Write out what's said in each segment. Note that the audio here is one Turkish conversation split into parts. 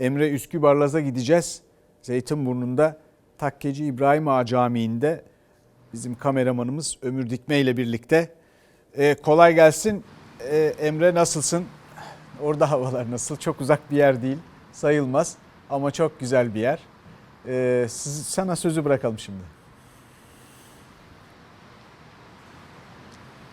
Emre Üskübarlaz'a gideceğiz. Zeytinburnu'nda Takkeci İbrahim Ağa Camii'nde bizim kameramanımız Ömür Dikme ile birlikte. Ee, kolay gelsin. Ee, Emre nasılsın? Orada havalar nasıl? Çok uzak bir yer değil sayılmaz ama çok güzel bir yer. Ee, sana sözü bırakalım şimdi.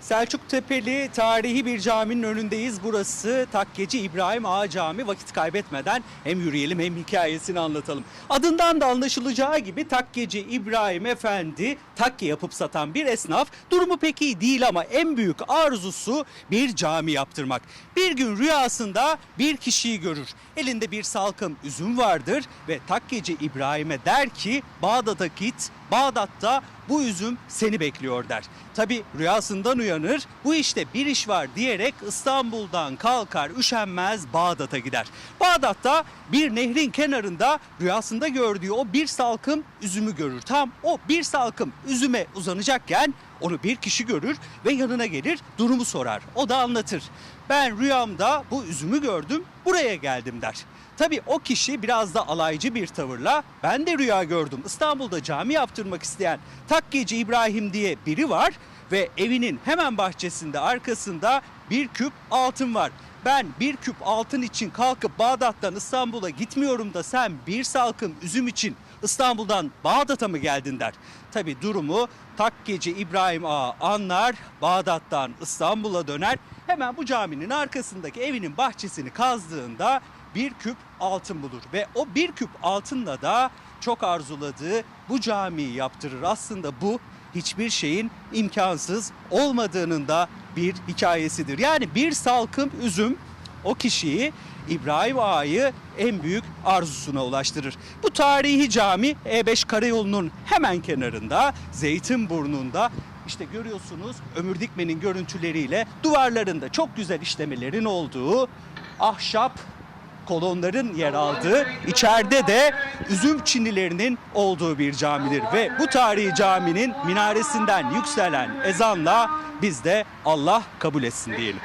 Selçuk Tepeli tarihi bir caminin önündeyiz. Burası Takkeci İbrahim Ağa Camii. Vakit kaybetmeden hem yürüyelim hem hikayesini anlatalım. Adından da anlaşılacağı gibi Takkeci İbrahim Efendi takke yapıp satan bir esnaf. Durumu pek iyi değil ama en büyük arzusu bir cami yaptırmak. Bir gün rüyasında bir kişiyi görür. Elinde bir salkım üzüm vardır ve Takkeci İbrahim'e der ki Bağdat'a git. Bağdat'ta bu üzüm seni bekliyor der. Tabi rüyasından uyanır bu işte bir iş var diyerek İstanbul'dan kalkar üşenmez Bağdat'a gider. Bağdat'ta bir nehrin kenarında rüyasında gördüğü o bir salkım üzümü görür. Tam o bir salkım üzüme uzanacakken onu bir kişi görür ve yanına gelir durumu sorar. O da anlatır. Ben rüyamda bu üzümü gördüm buraya geldim der. Tabii o kişi biraz da alaycı bir tavırla ben de rüya gördüm. İstanbul'da cami yaptırmak isteyen Takkeci İbrahim diye biri var ve evinin hemen bahçesinde arkasında bir küp altın var. Ben bir küp altın için kalkıp Bağdat'tan İstanbul'a gitmiyorum da sen bir salkım üzüm için İstanbul'dan Bağdat'a mı geldin der. Tabi durumu Takkeci İbrahim Ağa anlar, Bağdat'tan İstanbul'a döner. Hemen bu caminin arkasındaki evinin bahçesini kazdığında bir küp altın bulur ve o bir küp altınla da çok arzuladığı bu camiyi yaptırır. Aslında bu hiçbir şeyin imkansız olmadığının da bir hikayesidir. Yani bir salkım üzüm o kişiyi İbrahim Ağa'yı en büyük arzusuna ulaştırır. Bu tarihi cami E5 Karayolu'nun hemen kenarında Zeytinburnu'nda işte görüyorsunuz Ömür Dikmen'in görüntüleriyle duvarlarında çok güzel işlemelerin olduğu ahşap kolonların yer aldığı, içeride de üzüm çinilerinin olduğu bir camidir. Ve bu tarihi caminin minaresinden yükselen ezanla biz de Allah kabul etsin diyelim.